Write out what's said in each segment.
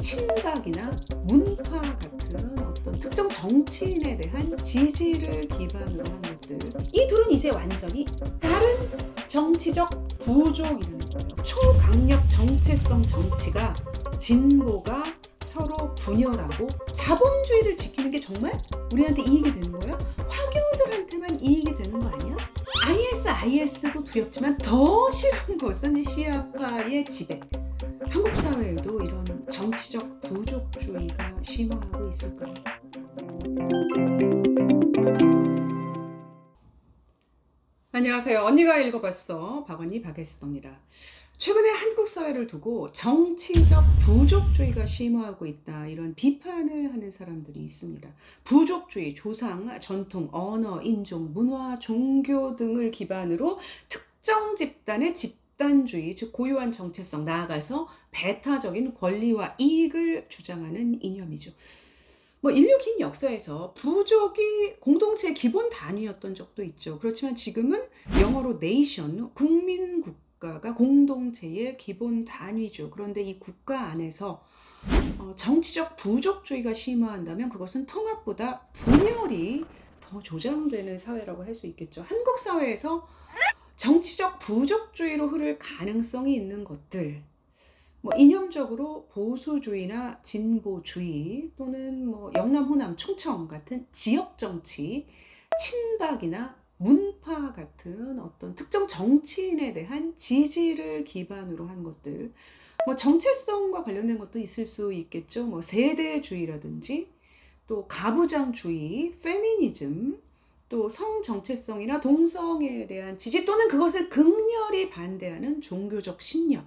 친박이나 문파 같은 어떤 특정 정치인에 대한 지지를 기반으로 한 것들 이 둘은 이제 완전히 다른 정치적 부족이라는 거예요. 초강력 정체성 정치가 진보가 서로 분열하고 자본주의를 지키는 게 정말 우리한테 이익이 되는 거야? 화교들한테만 이익이 되는 거 아니야? IS, IS도 두렵지만 더 싫은 것은 시아파의 지배. 한국 사회에도 이런 정치적 부족주의가 심화하고 있을까요? 안녕하세요. 언니가 읽어봤어. 박언니 박에스더입니다. 최근에 한국 사회를 두고 정치적 부족주의가 심화하고 있다. 이런 비판을 하는 사람들이 있습니다. 부족주의, 조상, 전통, 언어, 인종, 문화, 종교 등을 기반으로 특정 집단의 집 단주의, 즉 고유한 정체성, 나아가서 배타적인 권리와 이익을 주장하는 이념이죠. 뭐 인류 긴 역사에서 부족이 공동체의 기본 단위였던 적도 있죠. 그렇지만 지금은 영어로 네이션, 국민 국가가 공동체의 기본 단위죠. 그런데 이 국가 안에서 어, 정치적 부족주의가 심화한다면 그것은 통합보다 분열이 더 조장되는 사회라고 할 수 있겠죠. 한국 사회에서 정치적 부족주의로 흐를 가능성이 있는 것들, 뭐 이념적으로 보수주의나 진보주의 또는 뭐 영남, 호남, 충청 같은 지역 정치, 친박이나 문파 같은 어떤 특정 정치인에 대한 지지를 기반으로 한 것들, 뭐 정체성과 관련된 것도 있을 수 있겠죠. 뭐 세대주의라든지 또 가부장주의, 페미니즘, 또 성 정체성이나 동성에 대한 지지 또는 그것을 극렬히 반대하는 종교적 신념.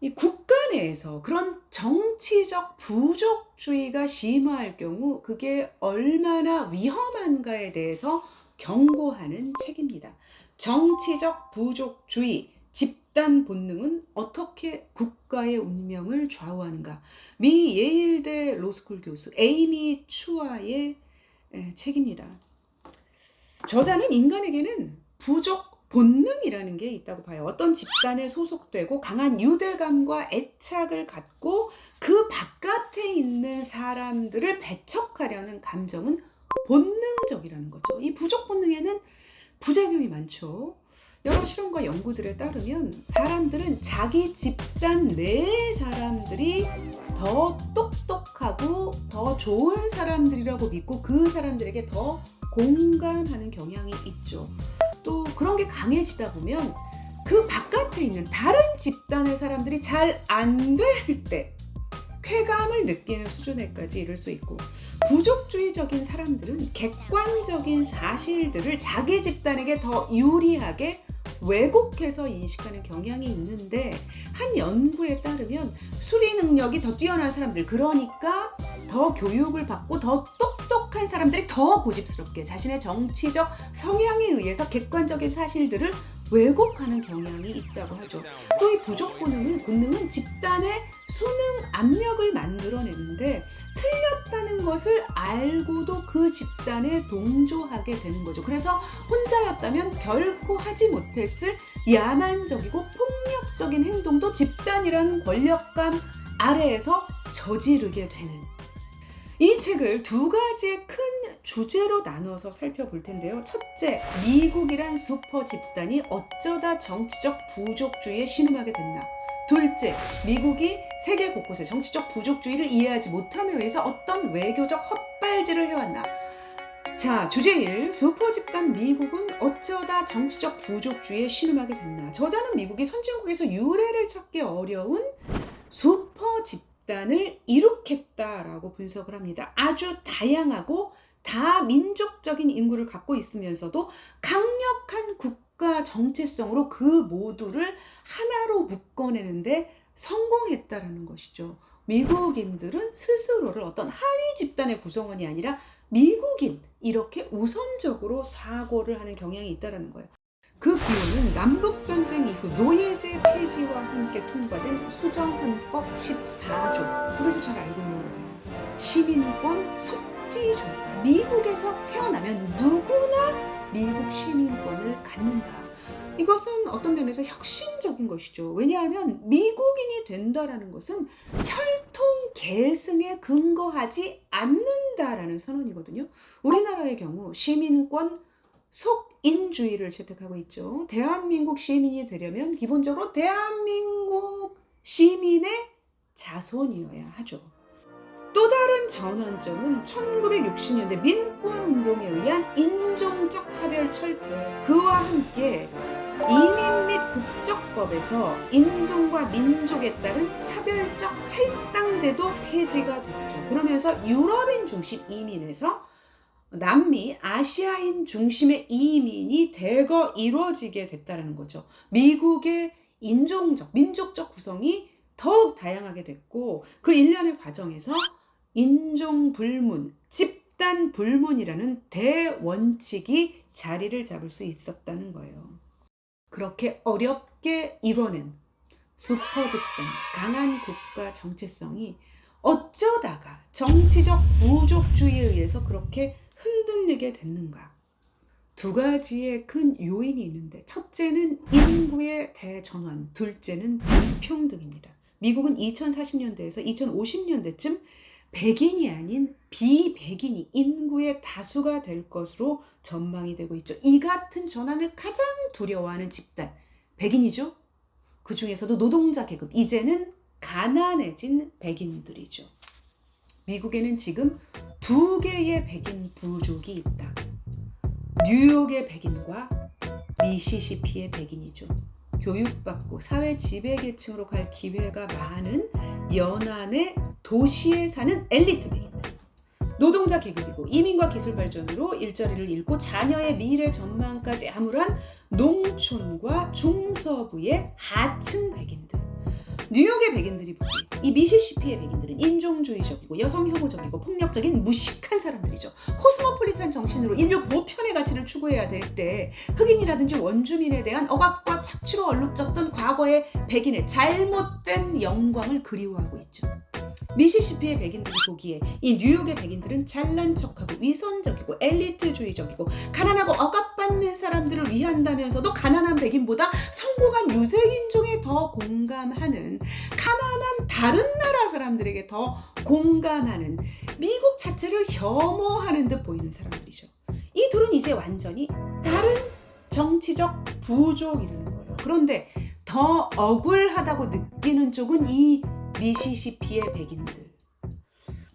이 국가 내에서 그런 정치적 부족주의가 심화할 경우 그게 얼마나 위험한가에 대해서 경고하는 책입니다. 정치적 부족주의, 집단 본능은 어떻게 국가의 운명을 좌우하는가? 미 예일대 로스쿨 교수 에이미 추아의 에, 책입니다. 저자는 인간에게는 부족 본능이라는 게 있다고 봐요. 어떤 집단에 소속되고 강한 유대감과 애착을 갖고 그 바깥에 있는 사람들을 배척하려는 감정은 본능적이라는 거죠. 이 부족 본능에는 부작용이 많죠. 여러 실험과 연구들에 따르면 사람들은 자기 집단 내의 사람들이 더 똑똑하고 더 좋은 사람들이라고 믿고 그 사람들에게 더 공감하는 경향이 있죠. 또 그런 게 강해지다 보면 그 바깥에 있는 다른 집단의 사람들이 잘 안 될 때 쾌감을 느끼는 수준에까지 이를 수 있고 부족주의적인 사람들은 객관적인 사실들을 자기 집단에게 더 유리하게 왜곡해서 인식하는 경향이 있는데 한 연구에 따르면 수리 능력이 더 뛰어난 사람들 그러니까 더 교육을 받고 더 똑똑한 사람들이 더 고집스럽게 자신의 정치적 성향에 의해서 객관적인 사실들을 왜곡하는 경향이 있다고 하죠. 또 이 부족 본능은 본능은 집단의 수능 압력을 만들어내는데 틀렸다는 것을 알고도 그 집단에 동조하게 되는 거죠. 그래서 혼자였다면 결코 하지 못했을 야만적이고 폭력적인 행동도 집단이라는 권력감 아래에서 저지르게 되는 이 책을 두 가지의 큰 주제로 나눠서 살펴볼 텐데요. 첫째, 미국이란 슈퍼 집단이 어쩌다 정치적 부족주의에 신음하게 됐나. 둘째, 미국이 세계 곳곳에 정치적 부족주의를 이해하지 못함에 의해서 어떤 외교적 헛발질을 해왔나. 자, 주제 1. 슈퍼 집단 미국은 어쩌다 정치적 부족주의에 신음하게 됐나. 저자는 미국이 선진국에서 유래를 찾기 어려운 슈퍼 집단을 이룩했다라고 분석을 합니다. 아주 다양하고 다민족적인 인구를 갖고 있으면서도 강력한 국 가 정체성으로 그 모두를 하나로 묶어내는데 성공했다라는 것이죠. 미국인들은 스스로를 어떤 하위 집단의 구성원이 아니라 미국인 이렇게 우선적으로 사고를 하는 경향이 있다라는 거예요. 그 기원은 남북 전쟁 이후 노예제 폐지와 함께 통과된 수정헌법 14조. 우리도 잘 알고 있는 거예요. 시민권 속 지조. 미국에서 태어나면 누구나 미국 시민권을 갖는다. 이것은 어떤 면에서 혁신적인 것이죠. 왜냐하면 미국인이 된다라는 것은 혈통 계승에 근거하지 않는다라는 선언이거든요. 우리나라의 경우 시민권 속인주의를 채택하고 있죠. 대한민국 시민이 되려면 기본적으로 대한민국 시민의 자손이어야 하죠. 또 다른 전환점은 1960년대 민권운동에 의한 인종적 차별 철폐 그와 함께 이민 및 국적법에서 인종과 민족에 따른 차별적 할당제도 폐지가 됐죠. 그러면서 유럽인 중심 이민에서 남미, 아시아인 중심의 이민이 대거 이루어지게 됐다는 거죠. 미국의 인종적, 민족적 구성이 더욱 다양하게 됐고 그 일련의 과정에서 인종 불문, 집단 불문이라는 대원칙이 자리를 잡을 수 있었다는 거예요. 그렇게 어렵게 이뤄낸 슈퍼 집단, 강한 국가 정체성이 어쩌다가 정치적 부족주의에 의해서 그렇게 흔들리게 됐는가? 두 가지의 큰 요인이 있는데 첫째는 인구의 대전환, 둘째는 불평등입니다. 미국은 2040년대에서 2050년대쯤 백인이 아닌 비백인이 인구의 다수가 될 것으로 전망이 되고 있죠. 이 같은 전환을 가장 두려워하는 집단, 백인이죠. 그 중에서도 노동자 계급, 이제는 가난해진 백인들이죠. 미국에는 지금 두 개의 백인 부족이 있다. 뉴욕의 백인과 미시시피의 백인이죠. 교육받고 사회 지배계층으로 갈 기회가 많은 연안의 도시에 사는 엘리트 백인들. 노동자 계급이고 이민과 기술 발전으로 일자리를 잃고 자녀의 미래 전망까지 암울한 농촌과 중서부의 하층 백인들. 뉴욕의 백인들이 보기 이 미시시피의 백인들은 인종주의적이고 여성 혐오적이고 폭력적인 무식한 사람들이죠. 코스모폴리탄 정신으로 인류 보편의 가치를 추구해야 될 때 흑인이라든지 원주민에 대한 억압과 착취로 얼룩졌던 과거의 백인의 잘못된 영광을 그리워하고 있죠. 미시시피의 백인들이 보기에 이 뉴욕의 백인들은 잘난 척하고 위선적이고 엘리트주의적이고 가난하고 억압받는 사람들을 위한다면서도 가난한 백인보다 성공한 유색인종에 더 공감하는 가난한 다른 나라 사람들에게 더 공감하는 미국 자체를 혐오하는 듯 보이는 사람들이죠. 이 둘은 이제 완전히 다른 정치적 부족이라는 거예요. 그런데 더 억울하다고 느끼는 쪽은 이 미시시피의 백인들.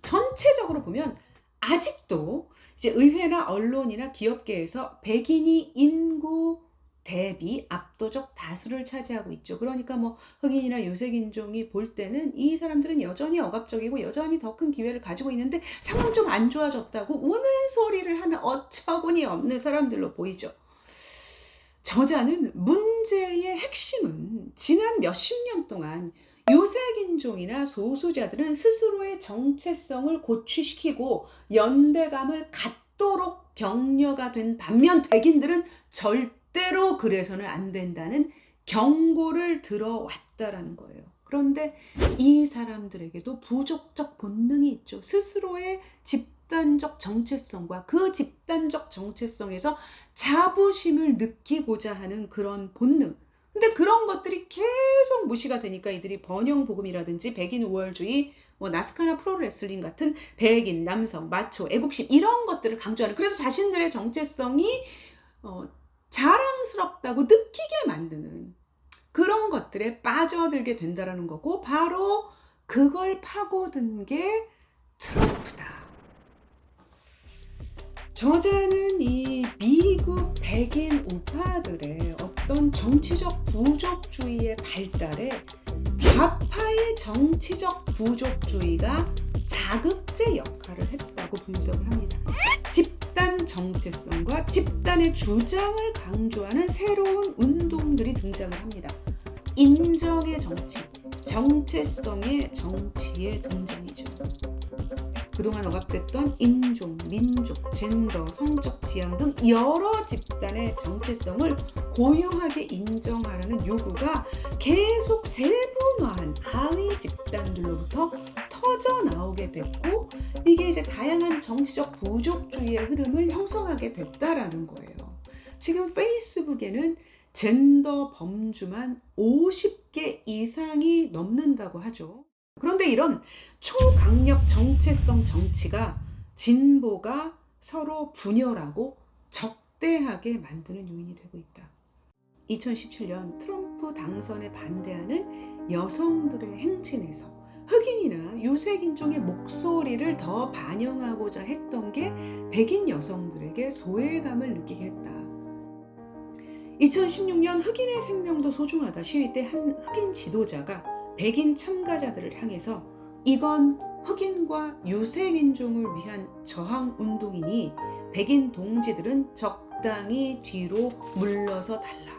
전체적으로 보면 아직도 이제 의회나 언론이나 기업계에서 백인이 인구 대비 압도적 다수를 차지하고 있죠. 그러니까 뭐 흑인이나 유색인종이 볼 때는 이 사람들은 여전히 억압적이고 여전히 더 큰 기회를 가지고 있는데 상황 좀 안 좋아졌다고 우는 소리를 하는 어처구니 없는 사람들로 보이죠. 저자는 문제의 핵심은 지난 몇십 년 동안 유색인종이나 소수자들은 스스로의 정체성을 고취시키고 연대감을 갖도록 격려가 된 반면 백인들은 절대로 그래서는 안 된다는 경고를 들어왔다라는 거예요. 그런데 이 사람들에게도 부족적 본능이 있죠. 스스로의 집단적 정체성과 그 집단적 정체성에서 자부심을 느끼고자 하는 그런 본능. 근데 그런 것들이 계속 무시가 되니까 이들이 번영 복음이라든지 백인 우월주의, 뭐 나스카나 프로레슬링 같은 백인 남성, 마초, 애국심 이런 것들을 강조하는 그래서 자신들의 정체성이 어, 자랑스럽다고 느끼게 만드는 그런 것들에 빠져들게 된다라는 거고 바로 그걸 파고든 게 트럼프다. 저자는 이 미국 백인 우파들의 어떤 정치적 부족주의의 발달에 좌파의 정치적 부족주의가 자극제 역할을 했다고 분석을 합니다. 집단 정체성과 집단의 주장을 강조하는 새로운 운동들이 등장을 합니다. 인정의 정치, 정체성의 정치의 등장이죠. 그동안 억압됐던 인종, 민족, 젠더, 성적 지향 등 여러 집단의 정체성을 고유하게 인정하라는 요구가 계속 세분화한 하위 집단들로부터 터져 나오게 됐고 이게 이제 다양한 정치적 부족주의의 흐름을 형성하게 됐다라는 거예요. 지금 페이스북에는 젠더 범주만 50개 이상이 넘는다고 하죠. 그런데 이런 초강력 정체성 정치가 진보가 서로 분열하고 적대하게 만드는 요인이 되고 있다. 2017년 트럼프 당선에 반대하는 여성들의 행진에서 흑인이나 유색인종의 목소리를 더 반영하고자 했던 게 백인 여성들에게 소외감을 느끼게 했다. 2016년 흑인의 생명도 소중하다 시위 때 한 흑인 지도자가 백인 참가자들을 향해서 이건 흑인과 유색인종을 위한 저항 운동이니 백인 동지들은 적당히 뒤로 물러서 달라.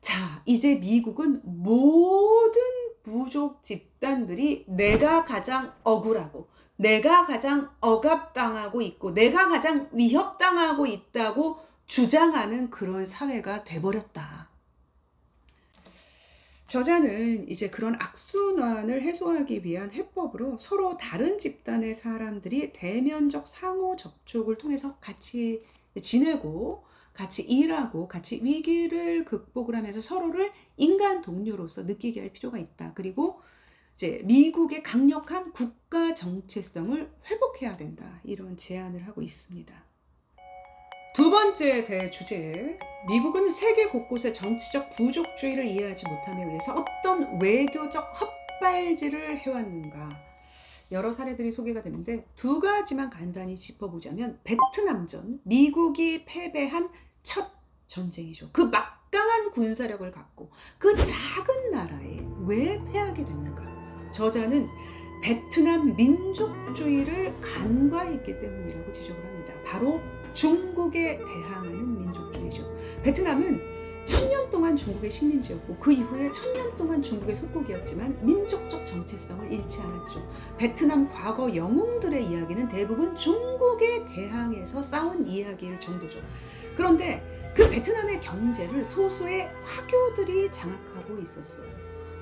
자, 이제 미국은 모든 부족 집단들이 내가 가장 억울하고 내가 가장 억압당하고 있고 내가 가장 위협당하고 있다고 주장하는 그런 사회가 돼버렸다. 저자는 이제 그런 악순환을 해소하기 위한 해법으로 서로 다른 집단의 사람들이 대면적 상호 접촉을 통해서 같이 지내고 같이 일하고 같이 위기를 극복을 하면서 서로를 인간 동료로서 느끼게 할 필요가 있다. 그리고 이제 미국의 강력한 국가 정체성을 회복해야 된다. 이런 제안을 하고 있습니다. 두 번째 대주제. 미국은 세계 곳곳의 정치적 부족주의를 이해하지 못함에 의해서 어떤 외교적 헛발질을 해왔는가. 여러 사례들이 소개가 되는데 두 가지만 간단히 짚어보자면 베트남전, 미국이 패배한 첫 전쟁이죠. 그 막강한 군사력을 갖고 그 작은 나라에 왜 패하게 됐는가? 저자는 베트남 민족주의를 간과했기 때문이라고 지적을 합니다. 바로 중국에 대항하는 민족주의죠. 베트남은 천년 동안 중국의 식민지였고 그 이후에 천년 동안 중국의 속국이었지만 민족적 정체성을 잃지 않았죠. 베트남 과거 영웅들의 이야기는 대부분 중국에 대항해서 싸운 이야기일 정도죠. 그런데 그 베트남의 경제를 소수의 화교들이 장악하고 있었어요.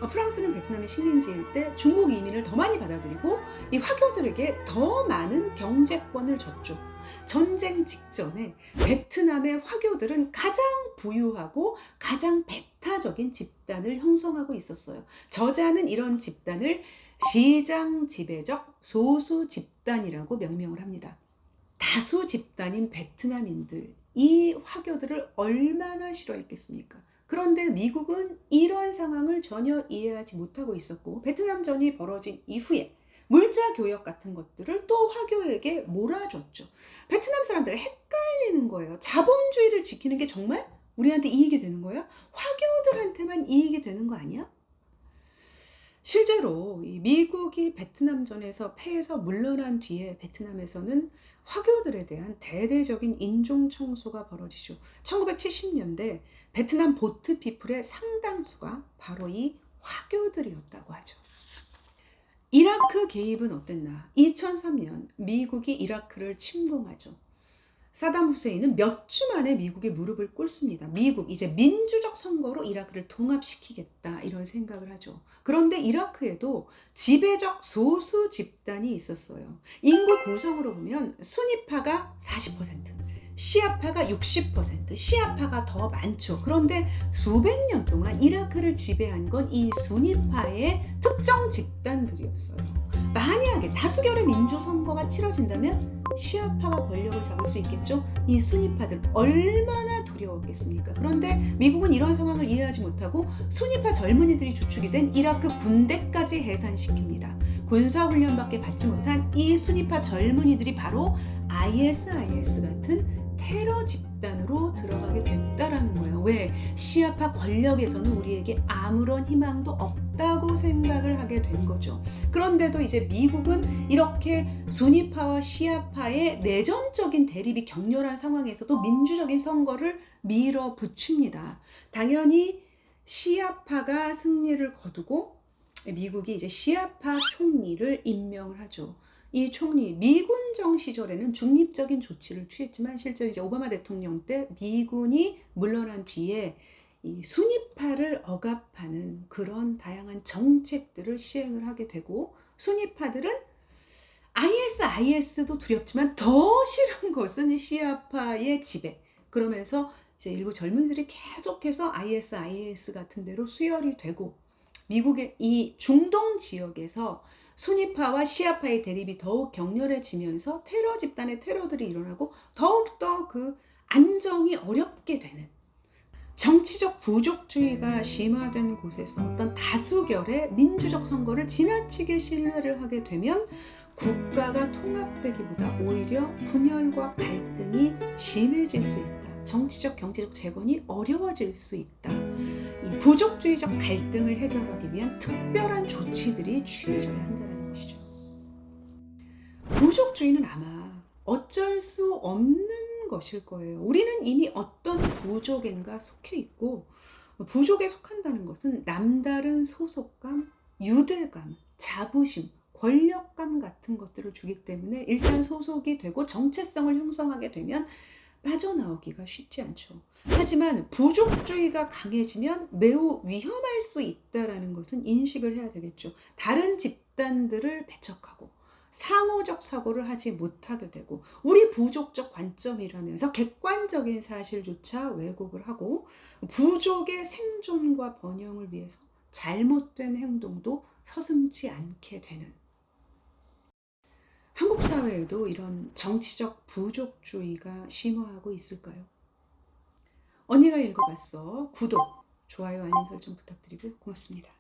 어, 프랑스는 베트남의 식민지일 때 중국 이민을 더 많이 받아들이고 이 화교들에게 더 많은 경제권을 줬죠. 전쟁 직전에 베트남의 화교들은 가장 부유하고 가장 배타적인 집단을 형성하고 있었어요. 저자는 이런 집단을 시장 지배적 소수 집단이라고 명명을 합니다. 다수 집단인 베트남인들, 이 화교들을 얼마나 싫어했겠습니까? 그런데 미국은 이런 상황을 전혀 이해하지 못하고 있었고, 베트남전이 벌어진 이후에 물자 교역 같은 것들을 또 화교에게 몰아줬죠. 베트남 사람들 헷갈리는 거예요. 자본주의를 지키는 게 정말 우리한테 이익이 되는 거야? 화교들한테만 이익이 되는 거 아니야? 실제로 미국이 베트남전에서 패해서 물러난 뒤에 베트남에서는 화교들에 대한 대대적인 인종 청소가 벌어지죠. 1970년대 베트남 보트 피플의 상당수가 바로 이 화교들이었다고 하죠. 이라크 개입은 어땠나? 2003년 미국이 이라크를 침공하죠. 사담 후세인은 몇 주 만에 미국의 무릎을 꿇습니다. 미국 이제 민주적 선거로 이라크를 통합시키겠다 이런 생각을 하죠. 그런데 이라크에도 지배적 소수 집단이 있었어요. 인구 구성으로 보면 순위파가 40%, 시아파가 60%, 시아파가 더 많죠. 그런데 수백 년 동안 이라크를 지배한 건 이 순위파의 특정 집단들이었어요. 만약에 다수결의 민주 선거가 치러진다면 시아파가 권력을 잡을 수 있겠죠. 이 순위파들 얼마나 두려웠겠습니까? 그런데 미국은 이런 상황을 이해하지 못하고 순위파 젊은이들이 주축이 된 이라크 군대까지 해산시킵니다. 군사훈련밖에 받지 못한 이 순위파 젊은이들이 바로 ISIS 같은 테러 집단으로 들어가게 됐다라는 거예요. 왜? 시아파 권력에서는 우리에게 아무런 희망도 없다고 생각을 하게 된 거죠. 그런데도 이제 미국은 이렇게 순위파와 시아파의 내전적인 대립이 격렬한 상황에서도 민주적인 선거를 밀어붙입니다. 당연히 시아파가 승리를 거두고 미국이 이제 시아파 총리를 임명을 하죠. 이 총리 미군정 시절에는 중립적인 조치를 취했지만 실제 이제 오바마 대통령 때 미군이 물러난 뒤에 이 순위파를 억압하는 그런 다양한 정책들을 시행을 하게 되고 순위파들은 ISIS도 두렵지만 더 싫은 것은 시아파의 지배. 그러면서 이제 일부 젊은이들이 계속해서 IS, IS 같은 데로 수혈이 되고 미국의 이 중동 지역에서 순위파와 시아파의 대립이 더욱 격렬해지면서 테러 집단의 테러들이 일어나고 더욱더 그 안정이 어렵게 되는 정치적 부족주의가 심화된 곳에서 어떤 다수결의 민주적 선거를 지나치게 신뢰를 하게 되면 국가가 통합되기보다 오히려 분열과 갈등이 심해질 수 있다. 정치적 경제적 재건이 어려워질 수 있다. 이 부족주의적 갈등을 해결하기 위한 특별한 조치들이 취해져야 것이죠. 부족주의는 아마 어쩔 수 없는 것일 거예요. 우리는 이미 어떤 부족인가 속해 있고 부족에 속한다는 것은 남다른 소속감, 유대감, 자부심, 권력감 같은 것들을 주기 때문에 일단 소속이 되고 정체성을 형성하게 되면 빠져나오기가 쉽지 않죠. 하지만 부족주의가 강해지면 매우 위험할 수 있다라는 것은 인식을 해야 되겠죠. 다른 집단들을 배척하고 상호적 사고를 하지 못하게 되고 우리 부족적 관점이라면서 객관적인 사실조차 왜곡을 하고 부족의 생존과 번영을 위해서 잘못된 행동도 서슴지 않게 되는 한국 사회에도 이런 정치적 부족주의가 심화하고 있을까요? 언니가 읽어봤어. 구독, 좋아요, 알림 설정 부탁드리고 고맙습니다.